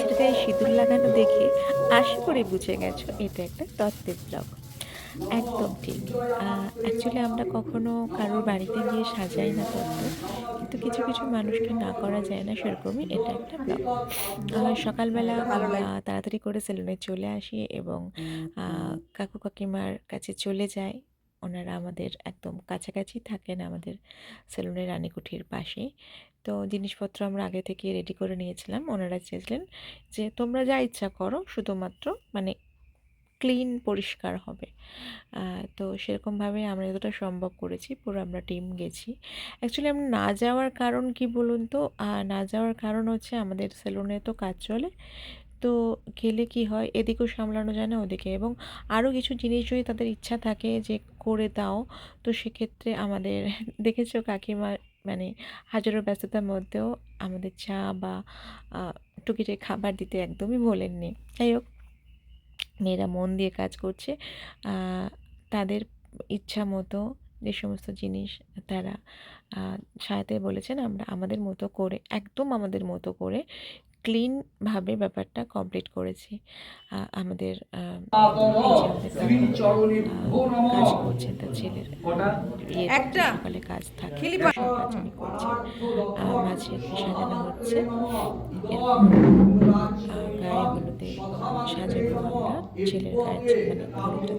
মাছের গায়ে সিঁদুর লাগানো দেখে আশা করে বুঝে গেছো, এটা একটা তত্ত্বের ব্লগ। একদম ঠিক। অ্যাকচুয়ালি আমরা কখনো কারোর বাড়িতে গিয়ে সাজাই না তত্ত্ব, কিন্তু কিছু কিছু মানুষকে না করা যায় না সেরকমই এটা একটা ব্লগ। সকালবেলা তাড়াতাড়ি করে সেলুনে চলে আসি এবং কাকু কাকিমার কাছে চলে যাই। ওনারা আমাদের একদম কাছাকাছি থাকেন আমাদের সেলুনের রানীকুঠির পাশেই। তো জিনিসপত্র আমরা আগে থেকে রেডি করে নিয়েছিলাম। ওনারা চেয়েছিলেন যে, তোমরা যা ইচ্ছা করো, শুধুমাত্র মানে ক্লিন পরিষ্কার হবে। তো সেরকমভাবে আমরা যতটা সম্ভব করেছি, পুরো আমরা টিম গেছি। অ্যাকচুয়ালি আমরা না যাওয়ার কারণ কি বলুন তো? না যাওয়ার কারণ হচ্ছে আমাদের সেলুনে তো কাজ চলে। তো গেলে কি হয়? এদিকেও সামলানো যায় না ওদিকে। এবং আরও কিছু জিনিস যদি তাদের ইচ্ছা থাকে যে করে দাও তো সেক্ষেত্রে আমাদের দেখেছ কাকিমা মানে হাজারো ব্যস্ততার মধ্যেও আমাদের চা বা আহ, টুকিটাকি খাবার দিতে একদমই ভোলেননি। যাই হোক মেয়েরা মন দিয়ে কাজ করছে। তাদের ইচ্ছা মতো যে সমস্ত জিনিস তারা সাজাতে বলেছেন আমরা আমাদের মতো করে একদম আমাদের মতো করে ক্লিনভাবে ব্যাপারটা কমপ্লিট করেছি। আহ, আমাদের কাজ করছেন তার ছেলের সকালে কাজ থাকে কাজ মাঝে সাজানো হচ্ছে। গায়ে হলুদে আমরা ছেলের গায়ে মানে হলুদটা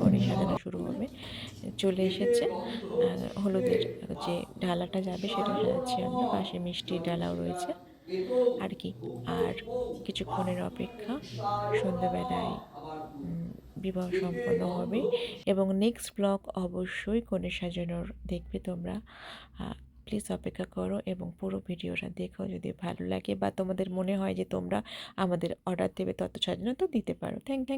পরে সাজানো শুরু হবে। চলে এসেছে। আর হলুদের যে ডালাটা যাবে সেটা সাজাচ্ছি আমরা। পাশে মিষ্টির ডালাও রয়েছে। আর কি আর কিছুক্ষণের অপেক্ষা সন্ধ্যাবেলায় বিবাহ সম্পন্ন হবে এবং নেক্সট ব্লগ অবশ্যই কনে সাজানোর দেখবে তোমরা। প্লিজ অপেক্ষা করো এবং পুরো ভিডিওটা দেখো যদি ভালো লাগে বা তোমাদের মনে হয় যে তোমরা আমাদের অর্ডার দেবে তত সাজানো তো দিতে পারো। Thank thank